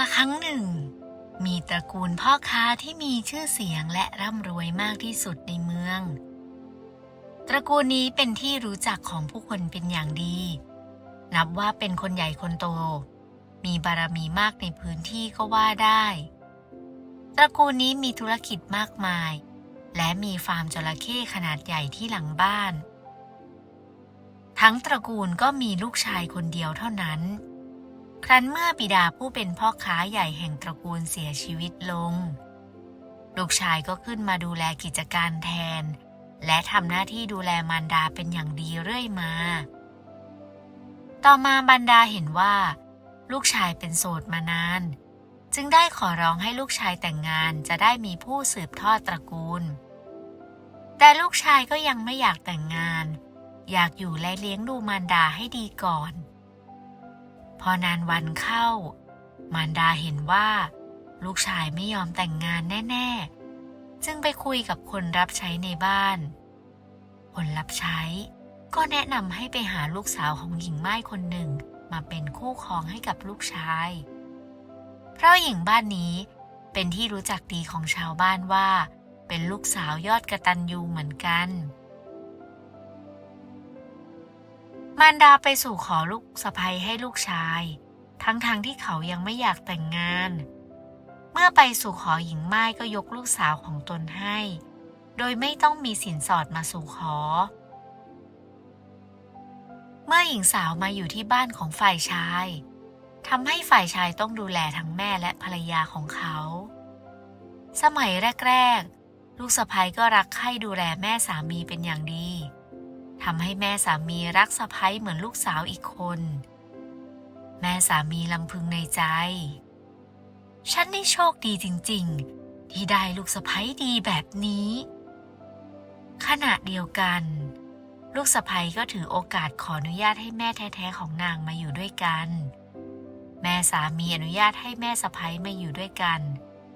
ละครั้งหนึ่ง มีตระกูลพ่อค้าที่มีชื่อเสียงและร่ำรวยมากที่สุดในเมือง ตระกูลนี้เป็นที่รู้จักของผู้คนเป็นอย่างดี นับว่าเป็นคนใหญ่คนโต มีบารมีมากในพื้นที่ก็ว่าได้ ตระกูลนี้มีธุรกิจมากมาย และมีฟาร์มจระเข้ขนาดใหญ่ที่หลังบ้าน ทั้งตระกูลก็มีลูกชายคนเดียวเท่านั้น ครั้นเมื่อบิดาผู้เป็นพ่อค้าใหญ่แห่งตระกูลเสียชีวิตลง ลูกชายก็ขึ้นมาดูแลกิจการแทน และทำหน้าที่ดูแลมารดาเป็นอย่างดีเรื่อยมา ต่อมาบรรดาเห็นว่า ลูกชายเป็นโสดมานาน จึงได้ขอร้องให้ลูกชายแต่งงานจะได้มีผู้สืบทอดตระกูล แต่ลูกชายก็ยังไม่อยากแต่งงาน อยากอยู่และเลี้ยงดูมารดาให้ดีก่อน อนานวันเข้า มารดาเห็นว่า ลูกชายไม่ยอมแต่งงานแน่ ๆ จึงไปคุยกับคนรับใช้ในบ้าน คนรับใช้ก็แนะนำให้ไปหาลูกสาวของหญิงไม้คนหนึ่งมาเป็นคู่ครองให้กับลูกชาย เพราะหญิงบ้านนี้เป็นที่รู้จักดีของชาวบ้านว่า เป็นลูกสาวยอดกระตันยูเหมือนกัน มารดาไปสู่ขอลูกสะใภ้ให้ลูกชาย ทั้งๆทที่เขายังไม่อยากแต่งงาน เมื่อไปสู่ขอหญิงไม้ก็ยกลูกสาวของตนให้ โดยไม่ต้องมีสินสอดมาสู่ขอ เมื่อหญิงสาวมาอยู่ที่บ้านของฝ่ายชายทำให้ฝ่ายชายต้องดูแลทั้งแม่และภรรยาของเขา สมัยแรก ๆ ลูกสะใภ้ก็รักใคร่ดูแลแม่สามีเป็นอย่างดี ทำให้แม่สามีรักสะใภ้เหมือนลูกสาวอีกคน แม่สามีลำพึงในใจ ฉันนี่โชคดีจริงๆ ที่ได้ลูกสะใภ้ดีแบบนี้ ขณะเดียวกัน ลูกสะใภ้ก็ถือโอกาสขออนุญาตให้แม่แท้ๆของนางมาอยู่ด้วยกัน แม่สามีอนุญาตให้แม่สะใภ้มาอยู่ด้วยกัน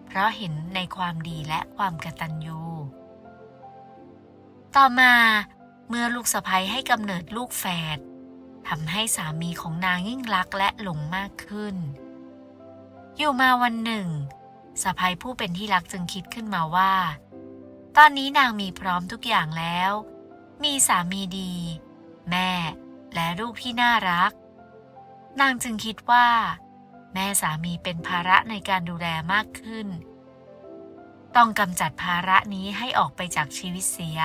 เพราะเห็นในความดีและความกตัญญูต่อมา เมื่อลูกสะใภ้ให้กำเนิดลูกแฝดทำให้สามีของนางยิ่งรักและหลงมากขึ้น อยู่มาวันหนึ่งสะใภ้ผู้เป็นที่รักจึงคิดขึ้นมาว่า ตอนนี้นางมีพร้อมทุกอย่างแล้ว มีสามีดี แม่และลูกที่น่ารัก นางจึงคิดว่า แม่สามีเป็นภาระในการดูแลมากขึ้น ต้องกำจัดภาระนี้ให้ออกไปจากชีวิตเสีย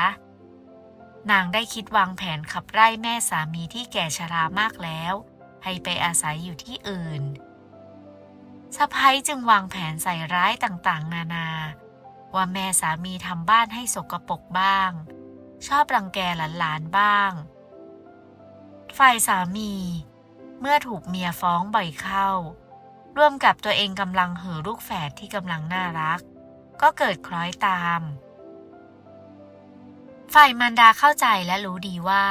นางได้คิดวางแผนขับไล่แม่สามีที่แก่ชรามากแล้ว ให้ไปอาศัยอยู่ที่อื่นสะพ้ยจึงวางแผนใส่ร้ายต่างๆ นานา ว่าแม่สามีทำบ้านให้สกปรกบ้าง ชอบรังแกหลานๆบ้าง ฝ่ายสามี เมื่อถูกเมียฟ้องบ่อยเข้า ร่วมกับตัวเองกำลังเห่อลูกแฝดที่กำลังน่ารัก ก็เกิดคล้อยตาม ฝ่ายมารดาเข้าใจและรู้ดีว่า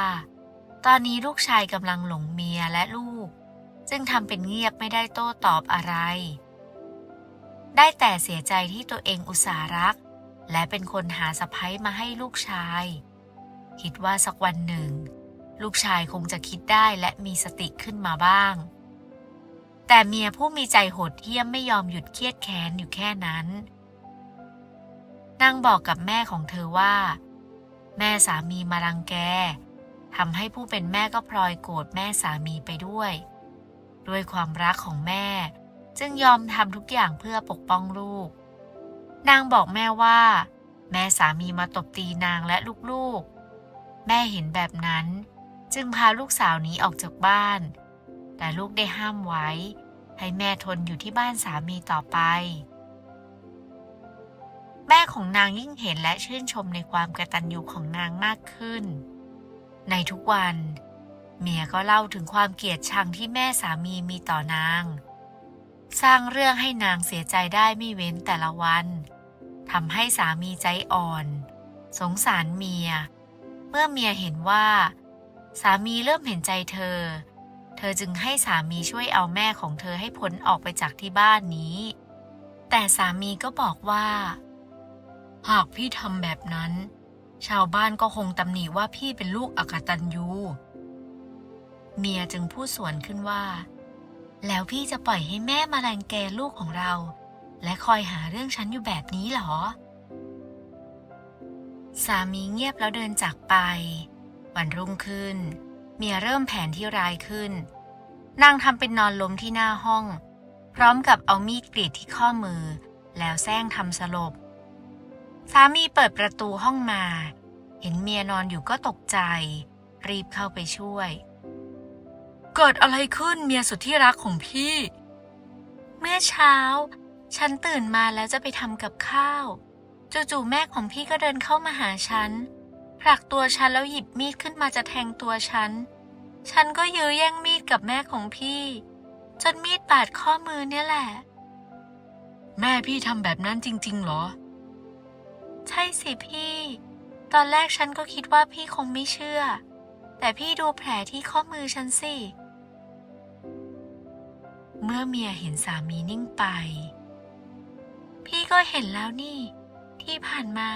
ตอนนี้ลูกชายกำลังหลงเมียและลูกจึงทำเป็นเงียบไม่ได้โต้ตอบอะไร ได้แต่เสียใจที่ตัวเองอุตส่าห์รัก และเป็นคนหาสะพ้ยมาให้ลูกชาย คิดว่าสักวันหนึ่ง ลูกชายคงจะคิดได้และมีสติขึ้นมาบ้าง แต่เมียผู้มีใจโหดเหี้ยมไม่ยอมหยุดเครียดแค้นอยู่แค่นั้นนางบอกกับแม่ของเธอว่า แม่สามีมารังแกทำให้ผู้เป็นแม่ก็พลอยโกรธแม่สามีไปด้วย ด้วยความรักของแม่ จึงยอมทำทุกอย่างเพื่อปกป้องลูก นางบอกแม่ว่า แม่สามีมาตบตีนางและลูกๆ แม่เห็นแบบนั้น จึงพาลูกสาวหนีออกจากบ้าน แต่ลูกได้ห้ามไว้ ให้แม่ทนอยู่ที่บ้านสามีต่อไป แม่ของนางยิ่งเห็นและชื่นชมในความกระตัญญูของนางมากขึ้น ในทุกวัน เมียก็เล่าถึงความเกลียดชังที่แม่สามีมีต่อนาง สร้างเรื่องให้นางเสียใจได้ไม่เว้นแต่ละวันทำให้สามีใจอ่อน สงสารเมีย เมื่อเมียเห็นว่า สามีเริ่มเห็นใจเธอ เธอจึงให้สามีช่วยเอาแม่ของเธอให้พ้นออกไปจากที่บ้านนี้ แต่สามีก็บอกว่า หากพี่ทำแบบนั้น ชาวบ้านก็คงตำหนิว่าพี่เป็นลูกอกตัญญูเมียจึงพูดสวนขึ้นว่า แล้วพี่จะปล่อยให้แม่มาแรงแกลูกของเรา และคอยหาเรื่องฉันอยู่แบบนี้เหรอ สามีเงียบแล้วเดินจากไป วันรุ่งขึ้น เมียเริ่มแผนที่ร้ายขึ้น นางทำเป็นนอนล้มที่หน้าห้อง พร้อมกับเอามีดกรีดที่ข้อมือ แล้วแซงทำสลบ สามีเปิดประตูห้องมา เห็นเมียนอนอยู่ก็ตกใจ รีบเข้าไปช่วย เกิดอะไรขึ้นเมียสุดที่รักของพี่ เมื่อเช้า ฉันตื่นมาแล้วจะไปทำกับข้าวจู่ๆแม่ของพี่ก็เดินเข้ามาหาฉันผลักตัวฉันแล้วหยิบมีดขึ้นมาจะแทงตัวฉัน ฉันก็ยื้อแย่งมีดกับแม่ของพี่ จนมีดบาดข้อมือเนี่ยแหละ แม่พี่ทำแบบนั้นจริง ๆ เหรอ ใช่สิพี่ ตอนแรกฉันก็คิดว่าพี่คงไม่เชื่อ แต่พี่ดูแผลที่ข้อมือฉันสิ เมื่อเมียเห็นสามีนิ่งไป พี่ก็เห็นแล้วนี่ ที่ผ่านมา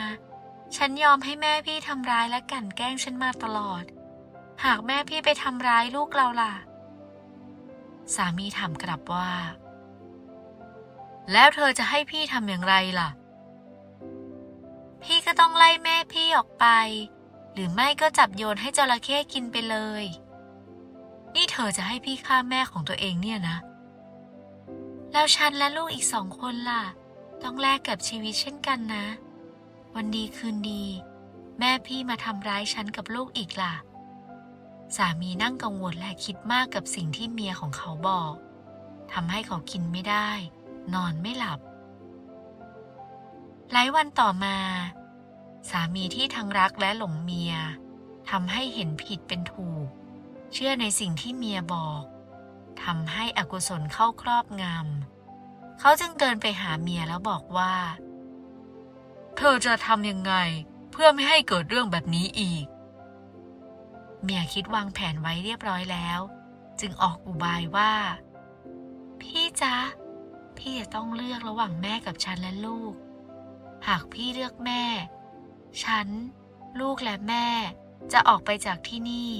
ฉันยอมให้แม่พี่ทำร้ายและกั่นแกล้งฉันมาตลอด หากแม่พี่ไปทำร้ายลูกเราล่ะ สามีถามกลับว่า แล้วเธอจะให้พี่ทำอย่างไรล่ะ พี่ก็ต้องไล่แม่พี่ออกไป หรือไม่ก็จับโยนให้จระเข้กินไปเลย นี่เธอจะให้พี่ฆ่าแม่ของตัวเองเนี่ยนะ แล้วฉันและลูกอีกสองคนล่ะ ต้องแลกกับชีวิตเช่นกันนะ วันดีคืนดี แม่พี่มาทำร้ายฉันกับลูกอีกล่ะ สามีนั่งกังวลและคิดมากกับสิ่งที่เมียของเขาบอกทำให้เขากินไม่ได้ นอนไม่หลับ หลายวันต่อมา สามีที่ทั้งรักและหลงเมียทำให้เห็นผิดเป็นถูก เชื่อในสิ่งที่เมียบอกทำให้อกุศลเข้าครอบงำเขาจึงเดินไปหาเมียแล้วบอกว่า เธอจะทำยังไงเพื่อไม่ให้เกิดเรื่องแบบนี้อีก เมียคิดวางแผนไว้เรียบร้อยแล้ว จึงออกอุบายว่า พี่จ๊ะ พี่จะต้องเลือกระหว่างแม่กับฉันและลูก หากพี่เลือกแม่ ฉัน ลูกและแม่จะออกไปจากที่นี่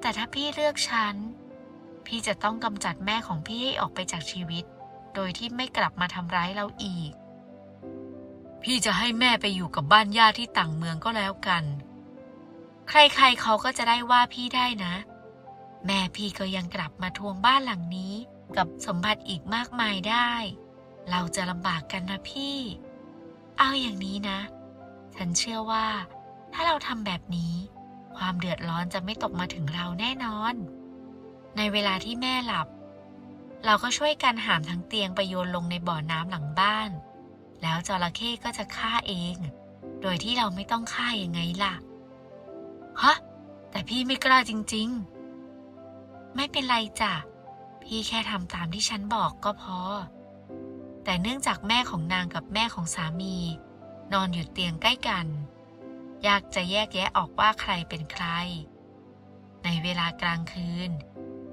แต่ถ้าพี่เลือกฉัน พี่จะต้องกำจัดแม่ของพี่ให้ออกไปจากชีวิต โดยที่ไม่กลับมาทำร้ายเราอีก พี่จะให้แม่ไปอยู่กับบ้านญาติที่ต่างเมืองก็แล้วกัน ใครๆเขาก็จะได้ว่าพี่ได้นะ แม่พี่ก็ยังกลับมาทวงบ้านหลังนี้กับสมบัติอีกมากมายได้ เราจะลำบากกันนะพี่ เอาอย่างนี้นะ ฉันเชื่อว่า ถ้าเราทำแบบนี้ ความเดือดร้อนจะไม่ตกมาถึงเราแน่นอน ในเวลาที่แม่หลับ เราก็ช่วยกันหามทั้งเตียงไปโยนลงในบ่อน้ำหลังบ้าน แล้วจระเข้ก็จะฆ่าเอง โดยที่เราไม่ต้องฆ่ายังไงล่ะ ฮะ แต่พี่ไม่กล้าจริง ๆ ไม่เป็นไรจ้ะ พี่แค่ทำตามที่ฉันบอกก็พอ แต่เนื่องจากแม่ของนางกับแม่ของสามี นอนอยู่เตียงใกล้กัน ยากจะแยกแยะออกว่าใครเป็นใคร ในเวลากลางคืน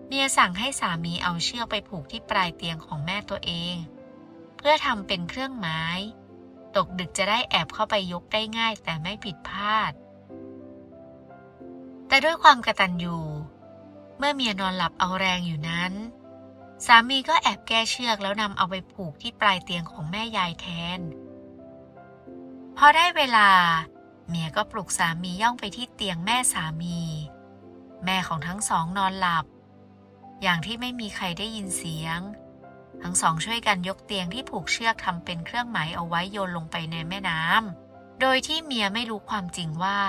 เมียสั่งให้สามีเอาเชือกไปผูกที่ปลายเตียงของแม่ตัวเอง เพื่อทำเป็นเครื่องหมายตกดึกจะได้แอบเข้าไปยกได้ง่ายแต่ไม่ผิดพลาด แต่ด้วยความกระตันอยู่ เมื่อเมียนอนหลับเอาแรงอยู่นั้น สามีก็แอบแก้เชือกแล้วนำเอาไปผูกที่ปลายเตียงของแม่ยายแทน พอได้เวลา เมียก็ปลุกสามีย่องไปที่เตียงแม่สามี แม่ของทั้งสองนอนหลับ อย่างที่ไม่มีใครได้ยินเสียง ทั้งสองช่วยกันยกเตียงที่ผูกเชือกทำเป็นเครื่องหมายเอาไว้โยนลงไปในแม่น้ำโดยที่เมียไม่รู้ความจริงว่า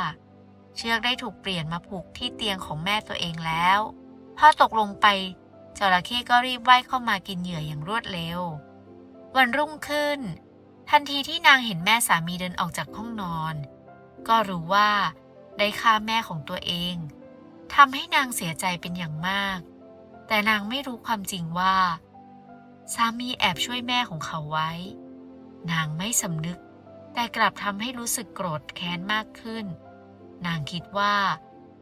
เชือกได้ถูกเปลี่ยนมาผูกที่เตียงของแม่ตัวเองแล้วพอตกลงไป จระเข้ก็รีบว่ายเข้ามากินเหยื่ออย่างรวดเร็ว วันรุ่งขึ้น ทันทีที่นางเห็นแม่สามีเดินออกจากห้องนอน ก็รู้ว่าได้ฆ่าแม่ของตัวเองทำให้นางเสียใจเป็นอย่างมาก แต่นางไม่รู้ความจริงว่า สามีแอบช่วยแม่ของเขาไว้ นางไม่สำนึก แต่กลับทำให้รู้สึกโกรธแค้นมากขึ้น นางคิดว่า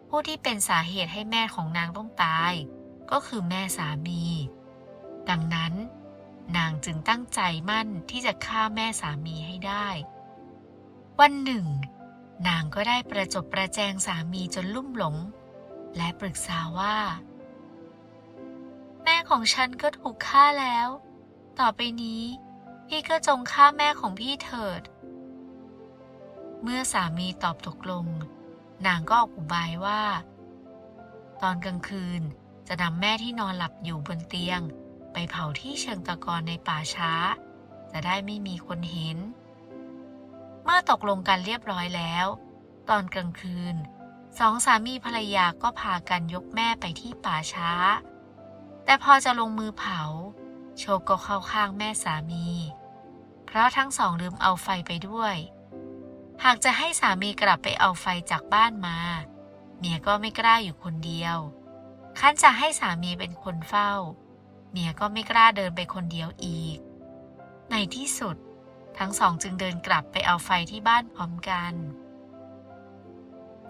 ผู้ที่เป็นสาเหตุให้แม่ของนางต้องตาย ก็คือแม่สามี ดังนั้น นางจึงตั้งใจมั่นที่จะฆ่าแม่สามีให้ได้ วันหนึ่ง นางก็ได้ประจบประแจงสามีจนลุ่มหลง และปรึกษาว่าในม่ของฉันก็ถูกฆ่าแล้ว ต่อไปนี้ พี่ก็จงฆ่าแม่ของพี่เถิด เมื่อสามีตอบตกลง นางก็ออกอุบายว่าตอนกลางคืน จะนำแม่ที่นอนหลับอยู่บนเตียง ไปเผาที่เชิงตะกอนในป่าช้า จะได้ไม่มีคนเห็น เมื่อตกลงกันเรียบร้อยแล้ว ตอนกลางคืนสองสามีภรรยาก็พากันยกแม่ไปที่ป่าช้า แต่พอจะลงมือเผา โชคก็เข้าข้างแม่สามี เพราะทั้งสองลืมเอาไฟไปด้วย หากจะให้สามีกลับไปเอาไฟจากบ้านมา เมียก็ไม่กล้าอยู่คนเดียว คันจะให้สามีเป็นคนเฝ้า เมียก็ไม่กล้าเดินไปคนเดียวอีก ในที่สุด ทั้งสองจึงเดินกลับไปเอาไฟที่บ้านพร้อมกัน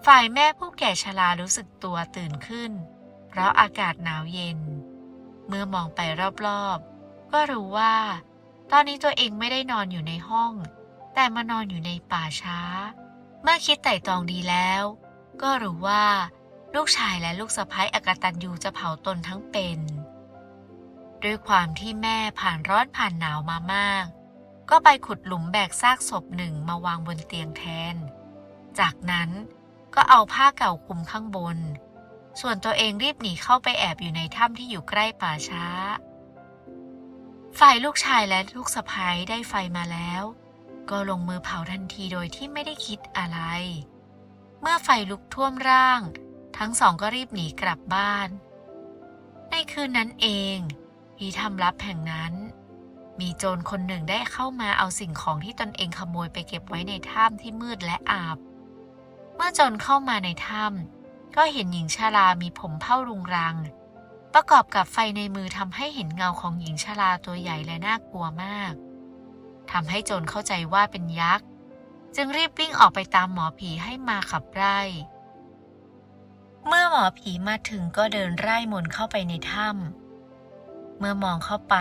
ฝ่ายแม่ผู้แก่ชรารู้สึกตัวตื่นขึ้น เพราะอากาศหนาวเย็น เมื่อมองไปรอบๆ ก็รู้ว่า ตอนนี้ตัวเองไม่ได้นอนอยู่ในห้อง แต่มานอนอยู่ในป่าช้า เมื่อคิดไต่ตรองดีแล้ว ก็รู้ว่า ลูกชายและลูกสะพ้ายอากตันยูจะเผาตนทั้งเป็น ด้วยความที่แม่ผ่านร้อนผ่านหนาวมามาก ก็ไปขุดหลุมแบกซากศพหนึ่งมาวางบนเตียงแทน จากนั้นก็เอาผ้าเก่าคลุมข้างบน ส่วนตัวเองรีบหนีเข้าไปแอบอยู่ในถ้ำที่อยู่ใกล้ป่าช้า ฝ่ายลูกชายและลูกสะพ้ายได้ไฟมาแล้ว ก็ลงมือเผาทันทีโดยที่ไม่ได้คิดอะไร เมื่อไฟลุกท่วมร่าง ทั้งสองก็รีบหนีกลับบ้าน ในคืนนั้นเอง ที่ทำลับแห่งนั้น มีโจรคนหนึ่งได้เข้ามาเอาสิ่งของที่ตนเองขโมยไปเก็บไว้ในถ้ำที่มืดและอาบ เมื่อโจรเข้ามาในถ้ำก็เห็นหญิงชารามีผมเผ้ารุงรัง ประกอบกับไฟในมือทำให้เห็นเงาของหญิงชาราตัวใหญ่และน่ากลัวมากทำให้โจรเข้าใจว่าเป็นยักษ์ จึงรีบวิ่งออกไปตามหมอผีให้มาขับไล่ เมื่อหมอผีมาถึงก็เดินไล่มนเข้าไปในถ้ำเมื่อมองเข้าไป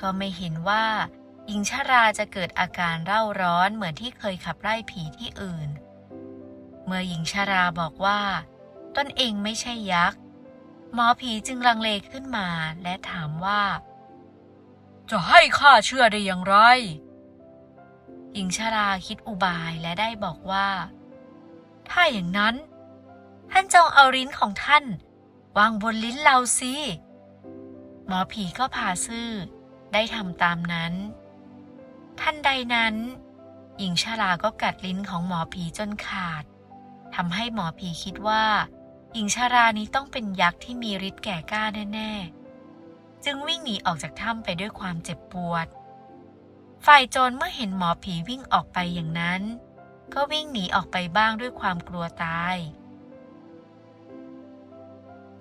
ก็ไม่เห็นว่าหญิงชาราจะเกิดอาการเร่าร้อนเหมือนที่เคยขับไล่ผีที่อื่น เมื่อหญิงชาราบอกว่า ตนเองไม่ใช่ยักษ์ หมอผีจึงลังเลขึ้นมาและถามว่า จะให้ข้าเชื่อได้อย่างไร หญิงชาราคิดอุบายและได้บอกว่า ถ้าอย่างนั้น ท่านจงเอาลิ้นของท่าน วางบนลิ้นเราสิหมอผีก็พาซื่อ ได้ทำตามนั้น ท่านใดนั้น หญิงชราก็กัดลิ้นของหมอผีจนขาดทำให้หมอผีคิดว่า หญิงชารานี้ต้องเป็นยักษ์ที่มีฤทธิ์แก่กล้าแน่ๆ จึงวิ่งหนีออกจากถ้ำไปด้วยความเจ็บปวด ฝ่ายโจรเมื่อเห็นหมอผีวิ่งออกไปอย่างนั้น ก็วิ่งหนีออกไปบ้างด้วยความกลัวตาย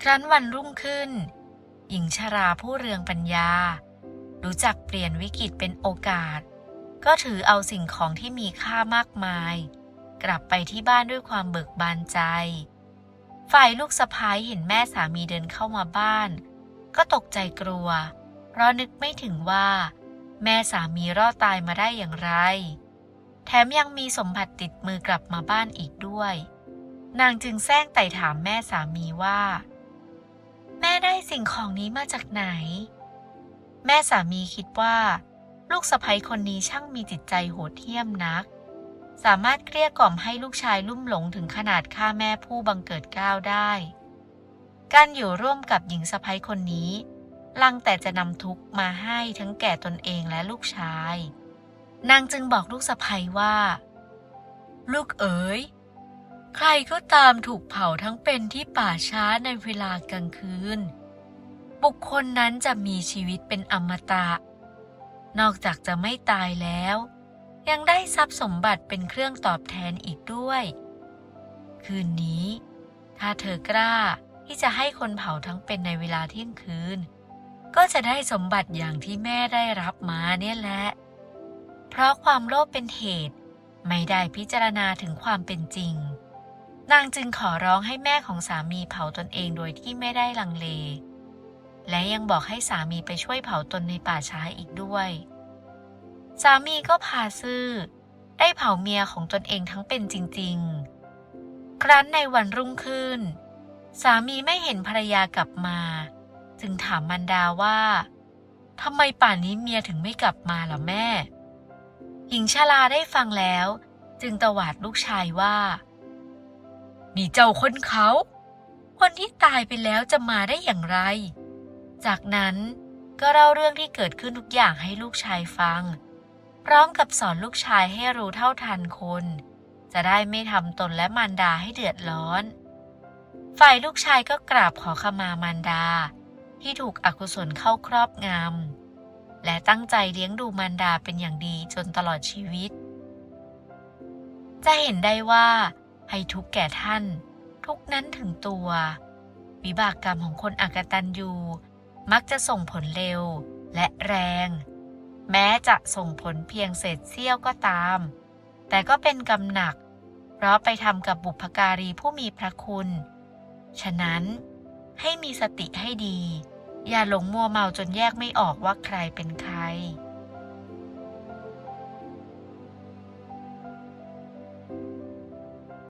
ครั้นวันรุ่งขึ้น หญิงชาราผู้เรืองปัญญา รู้จักเปลี่ยนวิกฤตเป็นโอกาส ก็ถือเอาสิ่งของที่มีค่ามากมาย กลับไปที่บ้านด้วยความเบิกบานใจ ฝ่ายลูกสะพ้ายเห็นแม่สามีเดินเข้ามาบ้าน ก็ตกใจกลัว เพราะนึกไม่ถึงว่า แม่สามีรอดตายมาได้อย่างไร แถมยังมีสมบัติติดมือกลับมาบ้านอีกด้วย นางจึงแซงไต่ถามแม่สามีว่า ได้สิ่งของนี้มาจากไหน แม่สามีคิดว่า ลูกสะใภ้คนนี้ช่างมีจิตใจโหดเหี้ยมนัก สามารถเกลี้ยกล่อมให้ลูกชายลุ่มหลงถึงขนาดฆ่าแม่ผู้บังเกิดก้าวได้ การอยู่ร่วมกับหญิงสะใภ้คนนี้ลังแต่จะนำทุกข์มาให้ทั้งแก่ตนเองและลูกชาย นางจึงบอกลูกสะใภ้ว่า ลูกเอ๋ย ใครก็ตามถูกเผาทั้งเป็นที่ป่าช้าในเวลากลางคืน บุคคลนั้นจะมีชีวิตเป็นอมตะ นอกจากจะไม่ตายแล้ว ยังได้ทรัพย์สมบัติเป็นเครื่องตอบแทนอีกด้วย คืนนี้ ถ้าเธอกล้าที่จะให้คนเผาทั้งเป็นในเวลาเที่ยงคืน ก็จะได้สมบัติอย่างที่แม่ได้รับมาเนี่ยแหละ เพราะความโลภเป็นเหตุไม่ได้พิจารณาถึงความเป็นจริง นางจึงขอร้องให้แม่ของสามีเผาตนเองโดยที่ไม่ได้ลังเล และยังบอกให้สามีไปช่วยเผาตนในป่าช้าอีกด้วย สามีก็พาซื่อ ได้เผาเมียของตนเองทั้งเป็นจริง ๆ ครั้นในวันรุ่งขึ้น สามีไม่เห็นภรรยากลับมา จึงถามมันดาว่าทำไมป่านนี้เมียถึงไม่กลับมาล่ะแม่ หญิงชราได้ฟังแล้ว จึงตวาดลูกชายว่า นี่เจ้าคนเขา คนที่ตายไปแล้วจะมาได้อย่างไร จากนั้นก็เล่าเรื่องที่เกิดขึ้นทุกอย่างให้ลูกชายฟัง พร้อมกับสอนลูกชายให้รู้เท่าทันคน จะได้ไม่ทำตนและมารดาให้เดือดร้อน ฝ่ายลูกชายก็กราบขอขมามารดา ที่ถูกอกุศลเข้าครอบงำและตั้งใจเลี้ยงดูมารดาเป็นอย่างดีจนตลอดชีวิต จะเห็นได้ว่า ให้ทุกแก่ท่าน ทุกนั้นถึงตัว วิบากกรรมของคนอักตันยูมักจะส่งผลเร็วและแรง แม้จะส่งผลเพียงเศษเสี้ยวก็ตาม แต่ก็เป็นกรรมหนัก เพราะไปทำกับบุพการีผู้มีพระคุณ ฉะนั้นให้มีสติให้ดี อย่าหลงมัวเมาจนแยกไม่ออกว่าใครเป็นใคร